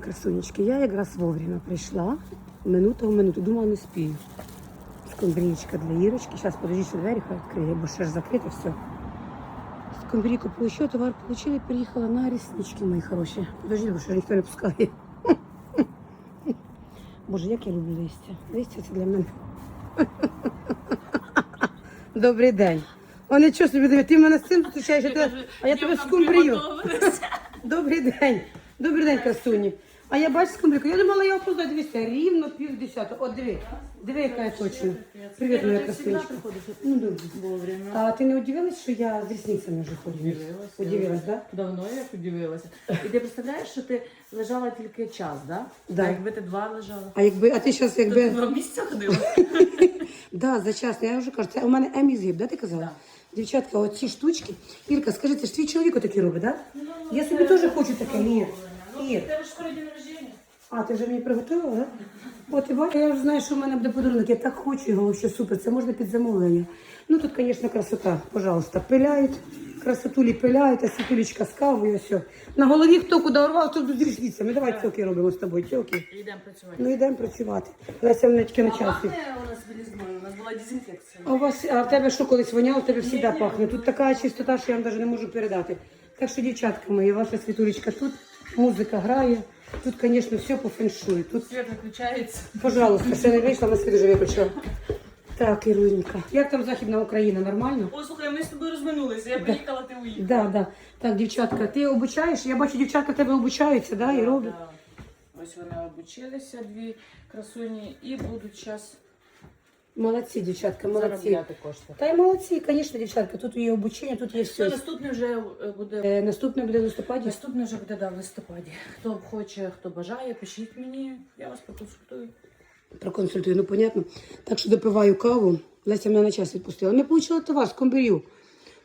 Красунечки, я якраз вовремя прийшла. Минута в минуту. Думала, не спію. Скумбрічка для Ірочки. Зараз подожди, що двері хай відкриє, бо ще ж закрите все. Скумбрійку получила, товар получила, приїхала на реснички мої хороші. Подожди, бо ще ніхто не пускає. Боже, як я люблю листя. Листя це для мене. Добрий день. О, нічого собі диви, ти в мене з цим зустрічаєш, а, а я тебе скумбрію. Добрий день. Добрий день, красуні. А я бачу скумбрійку. Я думала, я опоздаю. Дивіться, рівно пів десятого. От диви. Диви, яка я точно. Привіт, моя красунечка. Ну, добре. Вовремя. А ти не удивилась, що я з рісницями вже ходжу? Удивилася. Удивилась, так? Давно я подивилася. І ти представляєш, що ти лежала тільки час, да? Да. А якби ти два лежала. А якби, а ти зараз То ти якби. два місяця ходила. Да, зачасно. Я вже кажу, це у мене емізгіб, да, ти казала? Дівчатка, оці штучки. Ірка, скажи, це ж твій чоловік такі робить, так? Да? Я собі теж хочу таке, Ір. Ір. Тебе ж. А, ти вже мені приготувала, так? От і бачиш, я вже знаю, що в мене буде подарунок. Я так хочу його, що супер. Це можна під замовлення. Ну тут, звісно, красота. Пожалуйста, пиляють. Красотулі пиляють, а світулечка з кавою, все. На голові хто куди урвав, то з річницями. Давай цьоки робимо з тобою, цьоки. Йдемо працювати. Ну йдемо працювати. Леся мене тільки на А часі. пахне у нас білізною, у нас була дезінфекція. А у вас, а в тебе що колись воняло, в тебе завжди пахне. Тут така чистота, що я вам навіть не можу передати. Так що, дівчатка мої, ваша світулечка тут, музика грає. Тут, звісно, все по феншую. Тут, Світ виключається. пожалуйста, ще не вийшла, на світ вже виключила. Так, Ірунька. Як там Західна Україна? Нормально? О, слухай, ми з тобою розминулися. Я приїхала, ти уїхала. Да, да. Так, дівчатка, ти обучаєш? Я бачу, дівчатка тебе обучаються, да, і роблять. Да. Ось вони обучилися, дві красуні, і будуть зараз Молодці, дівчатка, молодці. заробляти кошти. Та й молодці, звісно, дівчатка. Тут є обучення, тут є Ну, все. наступний вже е, буде Е, Наступне буде в листопаді. Наступний вже буде да, в листопаді. Хто хоче, хто бажає, пишіть мені, я вас проконсультую. Проконсультую, ну понятно. Так що допиваю каву. Леся мене на час відпустила. Не получила товар, скомберю.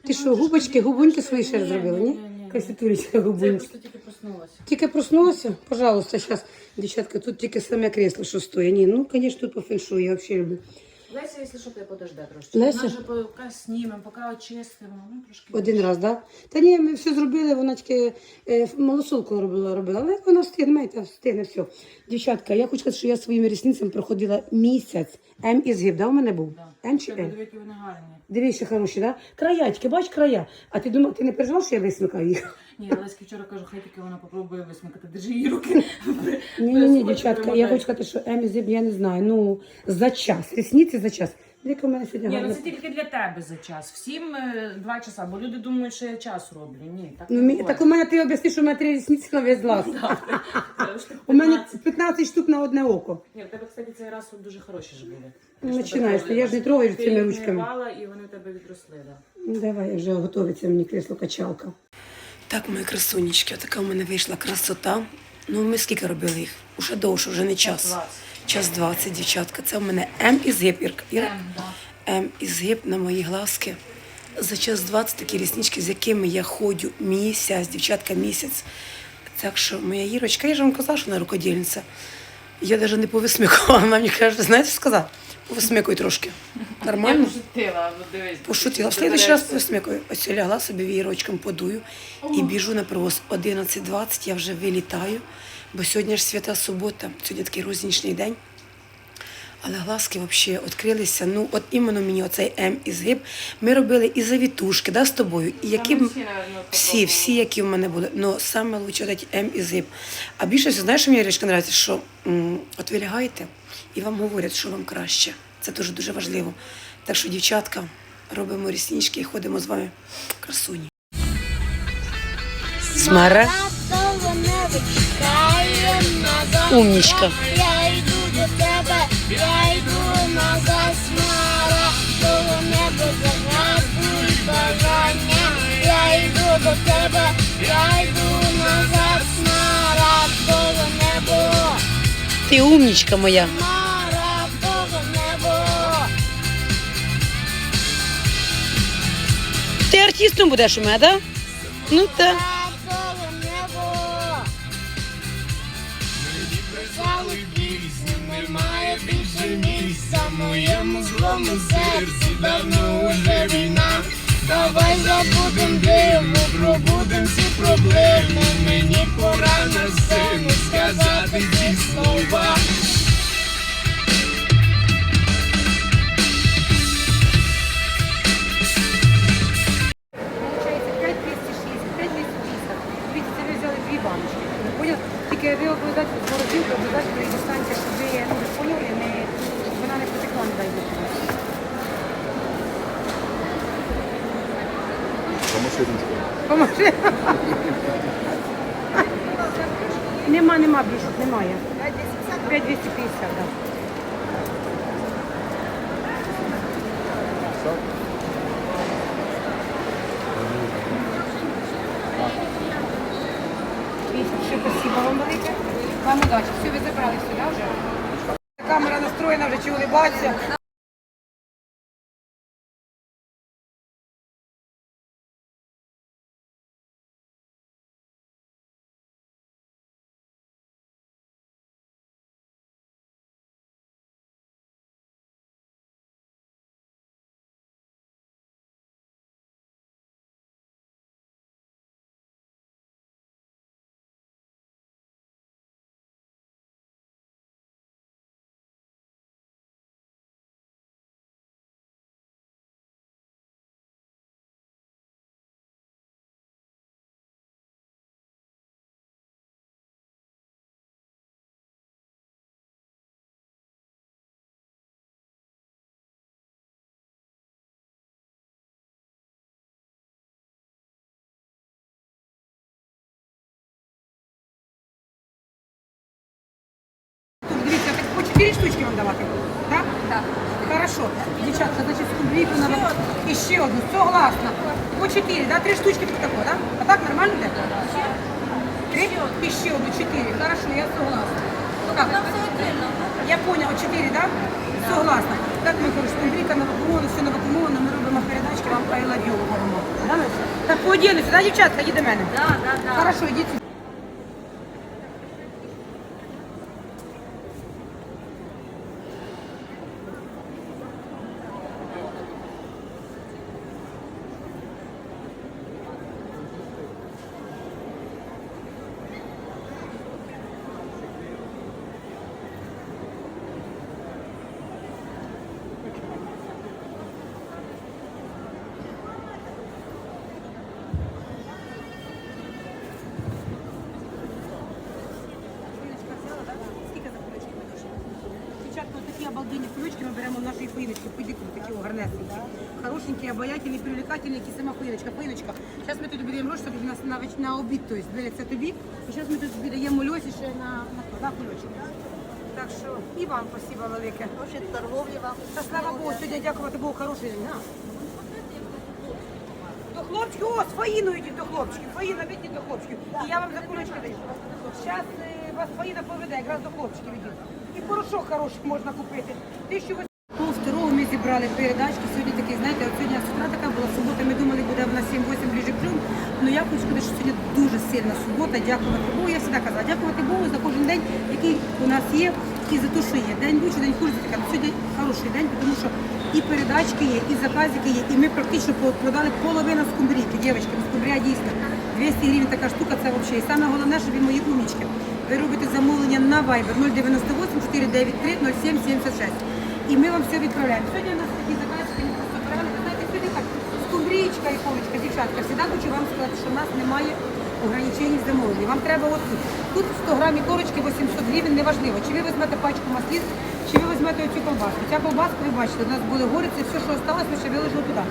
Ти що, губочки, губоньки свої ще Ні, зробила, ні, ні? ні, ні. Красотулечка, Це я просто тільки проснулася. Тільки проснулася? Пожалуйста, зараз. Дівчатка, тут тільки саме кресло, що стоїть. Ні, ну, звісно, тут по феншую, я взагалі люблю. Леся, якщо що, ти подожде трошки. Леся? Вона вже поки знімемо, поки очистимо, ну трошки. Один раз, так? Да? Та ні, ми все зробили, вона тільки е, малосолку робила, робила, але вона встигне, знаєте, встигне все. Дівчатка, я хочу сказати, що я своїми рісницями проходила місяць. М і згиб, да, у мене був? Да. М чи М? диви, вони гарні. Дивіться, хороші, да? Краячки, бач края. А ти думав, ти не переживав, що я висмикаю їх? Ні, Леськи вчора кажу, хай тільки вона попробує висмикати. Держи її руки. Ні, ні, ні, дівчатка, я хочу сказати, що М і згиб, я не знаю. Ну, за час. Рісниці за час. Яка в мене сьогодні Ні, ну це тільки для тебе за час. Всім е, два часа, бо люди думають, що я час роблю. Ні, так Ну, не мі- буває. так у мене ти об'ясни, що в мене три рісниці на весь глаз. Та, ж ти У мене 15. 15 штук на одне око. Ні, в тебе, кстати, цей раз от дуже хороші ж були. Ж починаєш, тебе я ж не трогаю Ти цими їх ручками. гнівала, і вони в тебе відросли, да. Ну, Давай, вже готовиться мені кресло-качалка. Так, мої красунечки, така в мене вийшла красота. Ну, ми скільки робили їх? Уже довше, вже не час. 20. Час 20, дівчатка. Це в мене М із гіп, Ірка. Іра? М. Із гіп на мої глазки. За час 20 такі ріснички, з якими я ходжу місяць, дівчатка, місяць. Так що моя Ірочка, я ж вам казала, що вона рукодільниця. Я навіть не повисмикувала. Вона мені каже, знаєте, що сказала? Повисмикуй трошки. Нормально? пошутила, дивись. Пошутила. В следующий раз посмикаю. Ось лягла собі вієрочком подую і біжу на привоз. 11.20 я вже вилітаю, бо сьогодні ж свята субота, сьогодні такий рознічний день. Але глазки взагалі відкрилися. Ну, от іменно мені оцей М із гиб. Ми робили і завітушки, да, з тобою. І які б- всі, всі, які в мене були. Ну, саме лучше дати М із гиб. А більше всього, знаєш, що мені речка подобається, що м, от ви лягаєте і вам говорять, що вам краще. Це дуже дуже важливо. Так що, дівчатка, робимо ріснички і ходимо з вами красуні. Смара. Умнічка. Я йду до тебе, я йду назад, смара. Довго небо загадуй бажання. Я йду до тебе, я йду назад, смара. Довго небо, Ти умнічка моя. Артистом будеш у мене, так? Ну так. Немає більше місця в моєму злому серці давно уже війна. Давай забудем диво, пробудем всі проблеми. Мені пора на сцену сказати ці слова. Обов'язково з бородинку, обов'язково її достаньте, щоб ви ну, не, щоб вона не потекла, не дай Бог. Поможи. Нема, нема більше, немає. 5250, так. Да. Вісім, ще спасибо вам велике. Вам удачі. Все, ви забрали сюди вже? Камера настроєна, вже чи улибатися. так по 4 штучки вам давати? Так? Так. Хорошо. Дівчатка, значить, скумбрійку на І ще одну, согласна. По 4, да? Три штучки тут тако, да? А так нормально де? Три? І ще одну, 4. Хорошо, я согласна. Так. Я поняла, 4, да? Согласна. Так, ми кажемо, скумбрійка новокумована, все новокумовано, ми робимо передачки, вам I love you говоримо. Да, Леся? Так, поодінуся, да, дівчатка, їде до мене? Так, так, так. Хорошо, йдіть. хорошенький, обаятельний, привлекательний, який сама Фаїночка. Фаїночка, зараз ми тобі даємо гроші, тобі нас навіть на обід, тобто дивляться тобі. І зараз ми тут даємо льосі ще на, на, на кульочок. Так що і вам спасибо велике. Хороші торговлі вам. Та слава Богу, сьогодні дякувати Богу, хороший день. На. До хлопчиків, о, з Фаїною йдіть до хлопчиків. Фаїна, йдіть до хлопчиків. І я вам за кульочки даю. Зараз э, вас Фаїна поведе, якраз до хлопчиків йдіть. І порошок хороший можна купити всі передачки. Сьогодні такий, знаєте, от сьогодні з така була субота. Ми думали, буде вона 7-8 ближе к Ну я хочу сказати, що сьогодні дуже сильна субота. Дякувати Богу. Я завжди казала, дякувати Богу за кожен день, який у нас є, і за те, що є. День лучше, день хуже. Така ну, сьогодні хороший день, тому що і передачки є, і заказики є, і ми практично продали половину скумбрійки. Дівчатки, ну, скумбрія дійсно. 200 гривень така штука, це взагалі. І саме головне, щоб і мої умічки. Ви робите замовлення на Viber 098 493 0776. І ми вам все відправляємо. Сьогодні у нас такі заказики, ми просто. Ви знаєте, сьогодні так, скумбрієчка і колечка, дівчатка. Всегда хочу вам сказати, що в нас немає ограничень в замовленні. Вам треба от тут. Тут 100 грамів корочки 800 гривень, неважливо. Чи ви візьмете пачку маслін, чи ви візьмете оцю колбаску. Ця колбаска, ви бачите, у нас були гориці, все, що залишилось, ми ще виложили туди.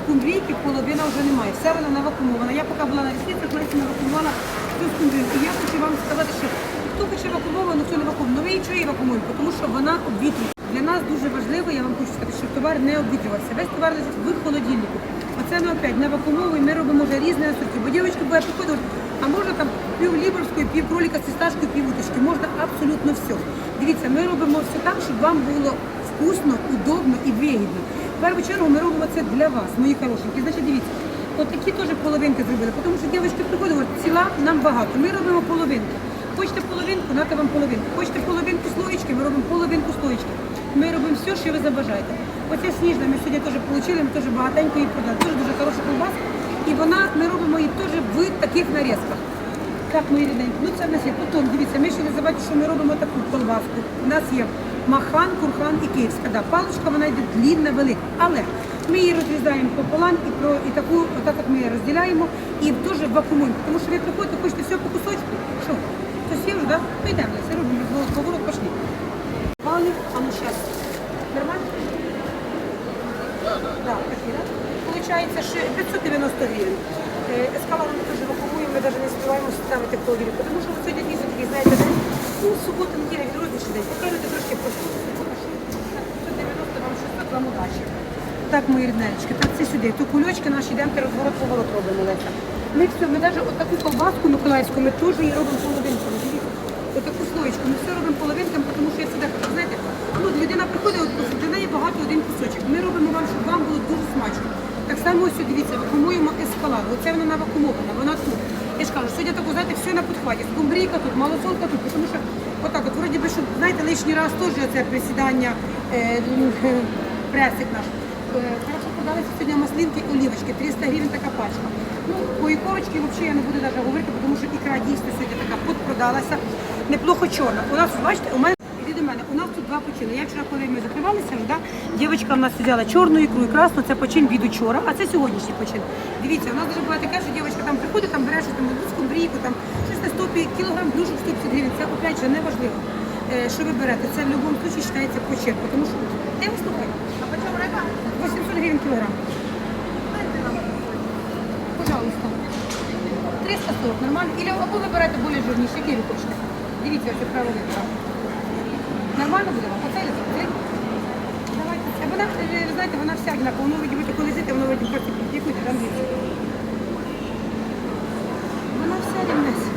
Скумбрійки половина вже немає. Все вона навакумована. Я поки була на рісницях, Леся навакумувала цю скумбрійку. І я хочу вам сказати, що хто хоче вакуумовану, хто не вакуумовану. Ну ви і чого її вакуумуємо, тому що вона обвітрює. Для нас дуже важливо, я вам хочу сказати, щоб товар не обвітрювався. Весь товар лежить в холодильнику. Оце ми опять на вакуумовий, ми робимо вже різні асорті. Бо дівчатки буде приходити, а можна там пів ліберської, пів кроліка з фісташкою, пів уточки. Можна абсолютно все. Дивіться, ми робимо все так, щоб вам було вкусно, удобно і вигідно. В першу чергу ми робимо це для вас, мої хорошенькі. Значить, дивіться, от такі теж половинки зробили, тому що дівчатки говорять, ціла нам багато. Ми робимо половинки. Хочете половинку, нате вам половинку. Хочете половинку слоєчки, ми робимо половинку слоєчки. Ми робимо все, що ви забажаєте. Оця сніжна ми сьогодні теж отримали, ми теж багатенько її продали. Дуже дуже хороша колбаска. І вона, ми робимо її теж в таких нарізках. Так, мої рідненькі, ну це в нас є потім, дивіться, ми ще не забувайте, що ми робимо таку колбаску. У нас є махан, курхан і київська. Да, паличка вона йде длінна, велика. Але ми її розрізаємо пополам і, про, і таку, отак от ми її розділяємо і теж вакуумуємо. Тому що ви приходите, хочете все по кусочку. Що? Хтось є вже? Да? Ну йдемо, все робимо, поворот, пошли. Пали, а ну зараз. Нормально? Так, такі, так? Що 590 гривень. Е, Ескалатор ми теж вакуумуємо, ми навіть не співаємо ставити холодильник, тому що сьогодні дні такі, знаєте, ну, субота, неділя, від розніший день. Поки люди трошки прості. 590 вам 600, вам удачі. Так, мої рідненечки, так це сюди. То кульочки наші йдемо, розворот поворот робимо, Леся. Ми все, ми навіть отаку колбаску миколаївську, ми теж її робимо половинками. Отаку слоєчку, ми все робимо половинками, тому що я кажу, знаєте, ну, людина приходить, от, для неї багато один кусочок. Ми робимо вам, щоб вам було дуже смачно. Так само ось, дивіться, вакуумуємо ескалад. Оце вона навакуумована, вона тут. Я ж кажу, сьогодні таку, знаєте, все на підхваті. Скумбрійка тут, малосолка тут, тому що отак, от вроді би, щоб, знаєте, лишній раз теж це присідання, е, е, пресик наш. Е, Хорошо продалися сьогодні маслинки, олівочки, 300 гривень така пачка. Ну, по ікорочки взагалі я не буду навіть говорити, тому що ікра дійсно сьогодні така подпродалася. Неплохо чорна. У нас, бачите, у мене Іди до мене, у нас тут два почини. Я вчора, коли ми да, дівчинка в нас взяла чорну ікру і красну, це почин від учора, а це сьогоднішній почин. Дивіться, у нас дуже буває таке, що дівчинка там приходить, там бере щось там одну скумбрійку, там щось на 100 кілограм, блюшок 150 гривень. Це опять же не важливо, е, що ви берете. Це в будь-якому випадку вважається почин, тому що ти вислухай. А по чому риба? 800 гривень кілограм. Пожалуйста. 340, нормально? Или або ви берете більш жирніші, які ви хочете. Дивіться, це право вибора. Нормально буде вам? Оце. Вона, ви знаєте, вона вся однакова. Воно би коли лежить, воно вроді просто якусь там дивіться. Вона вся рівнеться.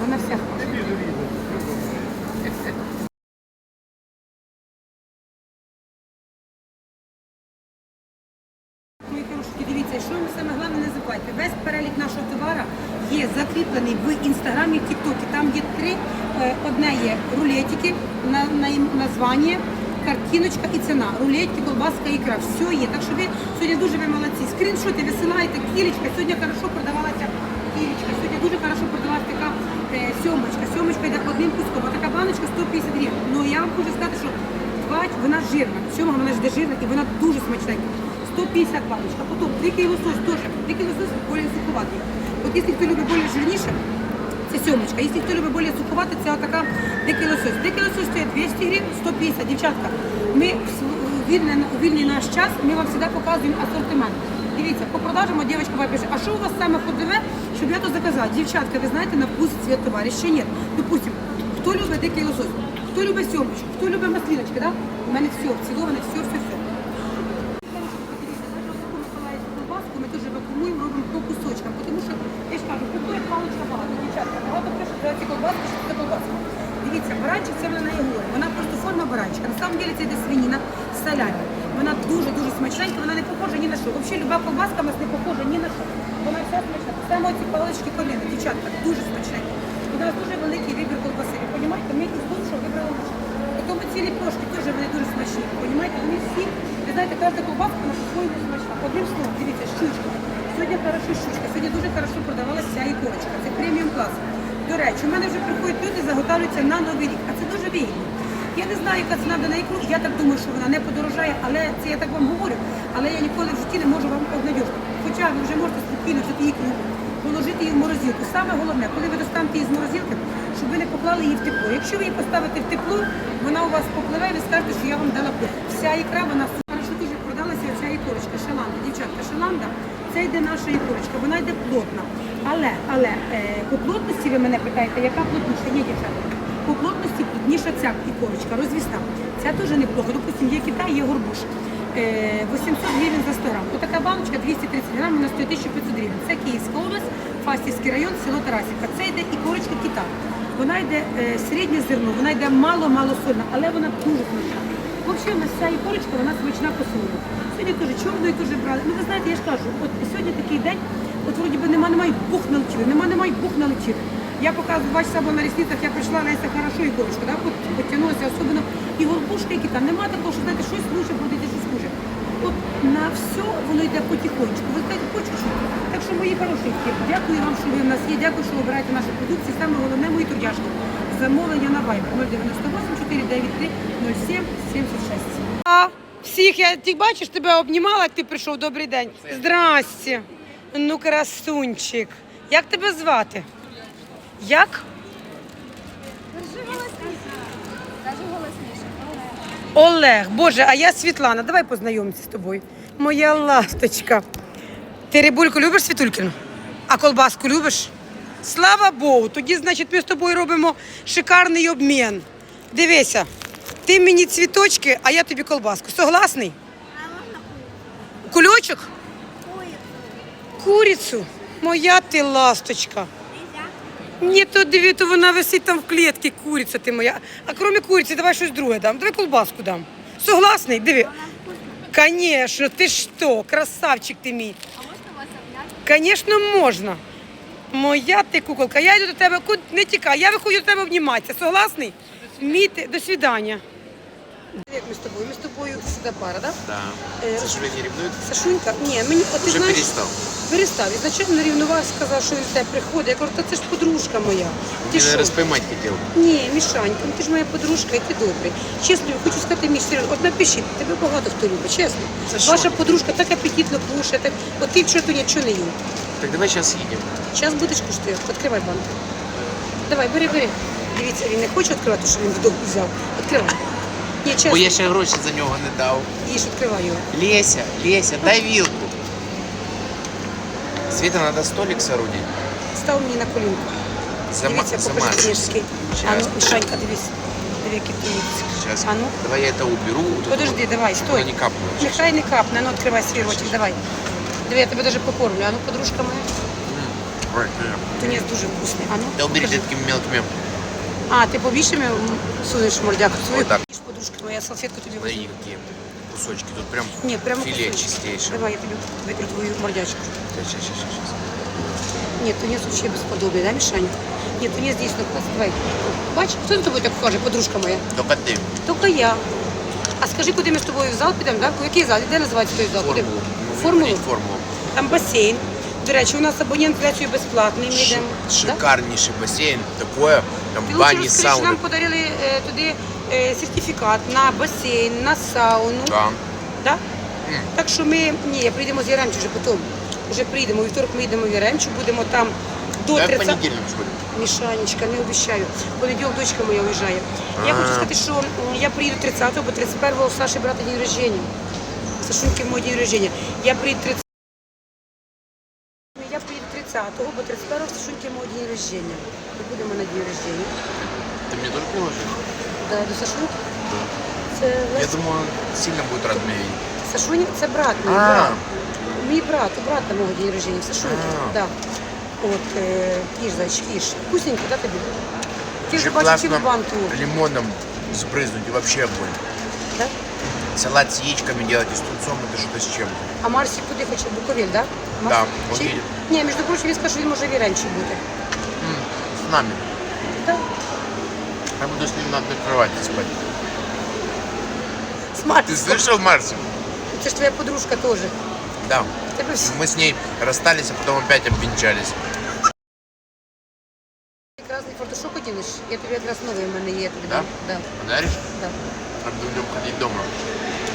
Вона вся. Мої хороші, дивіться, що саме головне не забувайте. Весь перелік нашого товару є закріплений в інстаграмі, в Тіктокі. Там є три. е, Одне є рулетики, на, на названня, картиночка і ціна. Рулетки, колбаска, ікра. Все є. Так що ви сьогодні дуже ви молодці. Скріншоти висилаєте, кілечка. Сьогодні хорошо продавалася кілечка. Сьогодні дуже хорошо продавалася така е, сьомочка. Сьомочка йде одним куском. А така баночка 150 гривень. Ну я вам хочу сказати, що вона жирна. Сьома вона ж де жирна і вона дуже смачненька. 150 баночка. Потім дикий лосось теж. Дикий лосось більш суховатий. От якщо хто любить більш жирніше, це сьомочка. Якщо хто любить більш суховатий, це отака дикий лосось. Дикий лосось стоїть 200 гривень, 150. Дівчатка, ми у вільний, наш час, ми вам завжди показуємо асортимент. Дивіться, по продажам от дівчинка вам пише, а що у вас саме ходове, щоб я то заказала? Дівчатка, ви знаєте, на вкус цвет товариш, ще ні. Допустим, хто любить дикий лосось, хто любить сьомочку, хто любить масліночки, да? У мене все, обціловане, все, все, все. Колбаску ми дуже вакуумуємо, робимо по кусочкам, тому що, я ж кажу, купує паличка багато, дівчатка, багато пишуть за ці колбаски, що це колбаска. Дивіться, баранчик це вона не говорить, вона просто форма баранчика. На самом деле це йде свиніна з салямі. Вона дуже-дуже смачненька, вона не похожа ні на що. Взагалі, люба колбаска у нас не похожа ні на що. Вона вся смачна. Саме ці палички коліна, дівчатка, дуже смачненькі. У нас дуже великий вибір колбаси. Ви розумієте, ми із лучшого вибрали лучше. Потім ці ліпошки теж вони дуже смачні. Розумієте, вони всі, ви знаєте, кожна колбаска на свою смачна. Одним словом, дивіться, щучка. Сьогодні хорошо щучка. Сьогодні дуже хорошо продавалася ця ікорочка. Це преміум клас. До речі, у мене вже приходять люди, заготовлюються на новий рік, а це дуже вигідно. Я не знаю, яка ціна на ікру. Я так думаю, що вона не подорожає, але це я так вам говорю. Але я ніколи в житті не можу вам обнадіжити. Хоча ви вже можете спокійно взяти ікру, положити її в морозилку. Саме головне, коли ви достанете її з морозилки, щоб ви не поклали її в тепло. Якщо ви її поставите в тепло, вона у вас попливе, і ви скажете, що я вам дала плод. Вся ікра, вона хорошо дуже продалася, оця ікорочка, шаланда. Дівчатка, шаланда, це йде наша ікорочка, вона йде плотна. Але, але е, по плотності ви мене питаєте, яка плотніша? Ні, дівчатка. По плотності плотніша ця ікорочка, розвісна. Ця теж неплохо. Допустим, є Китай, є горбуш. Е, 800 гривень за 100 грам. Отака баночка 230 грам, вона стоїть 1500 гривень. Це Київська область, Фастівський район, село Тарасівка. Це йде ікорочка Китай. Вона йде е, середнє зерно, вона йде мало-мало сольна, але вона дуже смачна. Взагалі, у нас ця ікорочка, вона смачна по. Сьогодні теж чорною теж брали. Ну ви знаєте, я ж кажу, от сьогодні такий день, от вроді би нема, немає бух налетіли, нема, немає бух налетіли. Я показую, бачите, або на ресницях я прийшла, Леся хорошо і горішка, да? От потягнулася, особливо і голубушки, які там нема такого, що знаєте, щось лучше продати, щось хуже. От на все воно йде потихонечку. Ви знаєте, по. Так що мої хорошенькі, дякую вам, що ви в нас є. Дякую, що ви обираєте нашу продукцію. Саме головне мої трудяшки. Замовлення на Viber 098 493 07 76. А, всіх я ти бачиш, тебе обнімала, як ти прийшов. Добрий день. Здрасте. Ну, красунчик. Як тебе звати? Як? Кажи голосніше. Олег, Боже, а я Світлана. Давай познайомимося з тобою. Моя ласточка. Ти рибульку любиш Світулькіну? А колбаску любиш? Слава Богу, тоді, значить, ми з тобою робимо шикарний обмін. Дивися, ти мені цвіточки, а я тобі колбаску. Согласний? Кульочок? Курицю. Моя ти ласточка. Ні, то диві, то вона висить там в клітці, куриця ти моя. А крім куриці, давай щось друге дам. Давай колбаску дам. Согласний? Диви. Конечно, ти що, красавчик ти мій. А можна вас обняти? Звісно, можна. Моя ти куколка. Я йду до тебе, куди не тікай, я виходжу до тебе обніматися. Согласний? Мій ти, до свидання. Як ми з тобою? Ми з тобою сюди пара, так? Да. Э, Сашуля не ревнует? Сашунька, ні, мені, от ти Уже знаєш, перестал. перестав. Ізначально рівнував, сказав, що він тебе приходить. Я кажу, та це ж подружка моя. Ти Ты, що? наверное, поймать. Ні, Мішанька, ну ти ж моя подружка, і ти добрий. Чесно, я хочу сказати, Міш, серйозно, от напишіть, тебе багато хто любить, чесно. Ваша подружка так апетитно кушає, так, от ти вчора нічого не їв. Так давай сейчас едем. Зараз будеш куштувати, відкривай банку. Давай, бери, бери. Дивіться, він не хоче відкривати, що він вдома взяв. Відкривай. Ні, Бо чесно, я ще гроші за нього не дав. їж, відкривай його. Леся, Леся, дай вилку. Света, надо столик соорудить. Став мені на колінку. Зама Дивіться, покажи замажешь. книжки. А Сейчас, ну, Мішанька, дивись. Диви, які ти. сейчас. А ну, Давай я это уберу. Вот это подожди, вот, давай, чтобы стой. оно не капнуло. Нехай не капне, ну відкривай свій ротик, давай. Диви, я тебе даже покормлю. А ну, подружка моя. М, ой, э, Тунець дуже вкусний. А ну, Да убери покажи. ты такими мелкими. А, ти побільше мені сунеш мордяку свою? Отак. Їж, Подружка моя, салфетку тобі Смотри, возьму. какие кусочки. Тут прям Ні, прямо филе кусочок. чистейшее. Давай, я тобі витру твою мордячку. Сейчас, сейчас, сейчас. Ні, тунець взагалі безподобний, да, Мішаня? Ні, тунець дійсно класний. Давай. Бач, хто за тобою так каже, подружка моя? Только ты. Тільки я. А скажи, куди ми з тобою в зал підемо, да? Який зал? Де називається той зал? Куди? Формулу. Мы Формулу? будем формулу. Там басейн. До речі, у нас абонент працює безплатний, ми йдемо. Да? Шикарнейший бассейн. Такое, там Ти лучше бани, розкажи, що сауны. нам подарили е, туди е, сертифікат на басейн, на сауну. Да. Да? Так що ми, ні, я приїдемо з Яремчу вже потім. Вже приїдемо, у вівторок ми йдемо в Яремчу, будемо там до Давай в 30... понедельник сходим. Мішанечка, не обіцяю. Понеділок дочка моя уїжджає. Я хочу сказати, що м, я приїду 30-го, бо 31-го у Саші брата день рождения. Сашуньки мой день рождения. Я приїду 30 я приїду 30-го, бо 31-го в Сашуньки мой день рождения. Ми будемо на день рождения. Ты мне тоже приложишь? Да, до Сашуньки. Да. Це Я Лесь- думаю, он сильно будет рад меня видеть. Сашуня це брат мій А. брат. Мій брат, у брата мого день рождения, в Сашуньки. А. Да. От, е, їж, зайчик, їж. Вкусненько, да, тобі? Ти вже Еще бачиш классно в банку. лимоном сбрызнуть и вообще огонь. Да? Салат с яичками делать и с тунцом, это что-то с чем. А Марсик куди хоче? В Буковель, да? Да, Чи- он едет. Ні, між прочим, він сказав, що він може в Іранчі бути. М, С нами. Да. Я буду с ним на одной кровати спать. З Марсиком. Ты слышал, Марсик? Це ж твоя подружка теж. Да. Тебе всі Мы с ней расстались, а потом опять обвенчались. прекрасний фартушок одінеш. Я тобі якраз новий в мене є. Тобі Да? дам. Да, Подаришь? да. Будем ходить дома.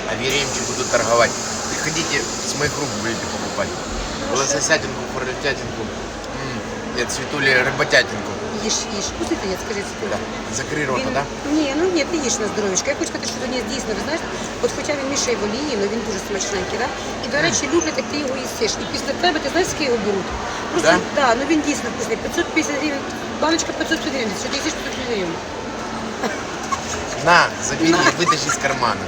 А Веремчик буду торговать. Приходите, с моих рук будете покупать. Лососятинку, форелятинку. Нет, цветули рыботятинку. Їж, їж. Вкусний ти, скажи, це Да. Закрой рота, Він- да? Ні, ну ні, ти їж на здоров'ячко. Я хочу сказати, що тунець дійсно, ви знаєш, от хоча він мішає олії, але він дуже смачненький, да? І, до речі, люблять, як ти його їстиш. І після тебе, ти знаєш, скільки його беруть? Просто, Да? да, ну він дійсно вкусний. 550 гривень, баночка 550 гривень. Що ти їсиш 550 гривень? На, забери, вытащи из кармана.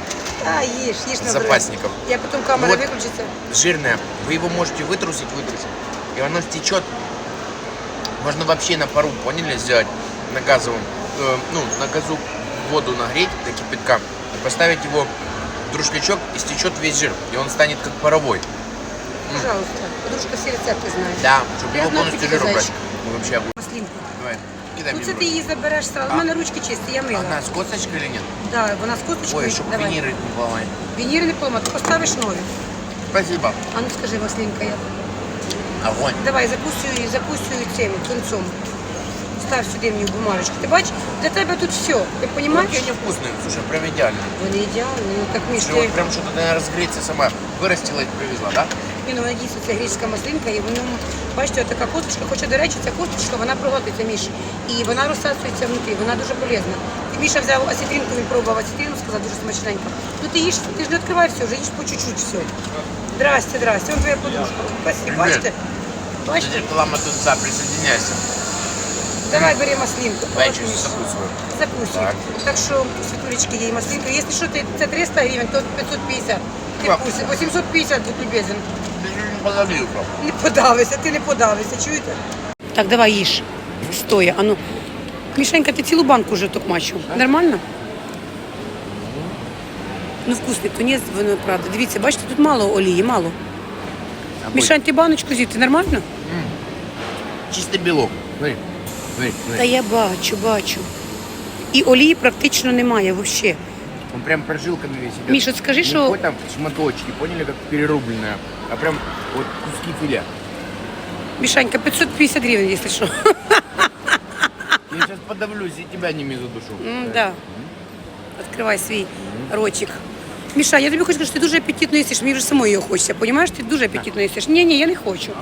А, їж, їж на здоров'я. Запасником. Я потім камера Вот. виключиться. Жирное. Вы его можете вытрусить, вытрусить. И оно стечет. Можно вообще на пару, поняли, сделать на газовом. э, ну, на газу воду нагреть до кипятка. Поставить его в друшлячок и стечет весь жир. И он станет как паровой. Пожалуйста. Подружка всі рецепти знає. Да, чтобы его Приятного полностью аппетита, жир убрать. зайчик. Ну, вообще огонь. Маслінку. Давай, кидай Ну мне це в ти рот. її забереш сразу. У А. мене ручки чисті, я мила. Она с косточкой или нет? Да, вона з косточкою. Ой, чтобы Давай. виниры не поломать. Вініри не поламати, поставиш нові. Спасибо. А ну скажи, Маслінка, я. Огонь. Давай, закусую, закусую цим тунцом. Став сюди мені в бумажечку. Ти бачиш, для тебе тут все. Ти розумієш? Вообще они вкусные, слушай, прям идеально. Вони ідеальні, ну так між Слушай, вот прям что-то, наверное, разгреться сама вырастила и привезла, да? Ні, ну вона дійсно це гречка маслинка, і воно, бачите, така косточка, хоча, до речі, ця косточка, вона проглотиться, Міш. І вона розсасується внутрі, вона дуже полезна. І Міша взяв осетринку, він пробував осетрину, сказав, дуже смачненько. Ну ти їж, ти ж не відкривай все, вже їж по чуть-чуть все. Здрасте, здрасте, он твоя подушка. Спасибо, бачите? Бачите? Реклама тунца, присоединяйся. Давай бери маслинку. Закусуй. Так. Так що, світулечки, є і маслинка. Якщо що, ти- це 300 гривень, то 550. Ти Так. 850, будь любезен. Ты же не подавил прям. Не подавися, ти не подавися, чуєте? Так, давай їж. Стоя, а ну. Мішенька, ти цілу банку вже токмачу. Нормально? Ну, вкусний тунець, воно правда. Дивіться, бачите, тут мало олії, мало. Мішань, ти баночку з'їв, ти нормально? Смотри, смотри, смотри. Та я бачу, бачу. І олії практично немає взагалі. Он прям прожилками весь идет. Миша, скажи, Не что- какой там шматочки, поняли, как перерубленная, а прям вот куски филе. Мішанька, 550 гривень, якщо що. Я сейчас подавлюсь и тебя не за душу. М, Да. Відкривай свій ротик. Міша, я тобі хочу сказати, що ти дуже апетитно їсиш, мені вже самої його хочеться, понімаєш? Ти дуже апетитно їсиш. Ні, ні, я не хочу.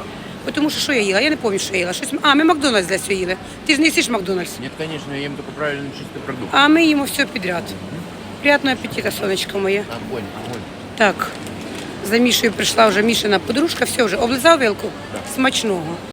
Бо Тому що що я їла? Я не пам'ятаю, що я їла. Щось... А, ми Макдональдс десь їли. Ти ж не їсиш Макдональдс. Нет, конечно, я ем только правильно чистый продукт. А ми їмо все підряд. Приятного аппетита, сонечко моє. Огонь, огонь. Так, за Мішею прийшла вже Мішина подружка, все вже облизав вилку? Да. Смачного.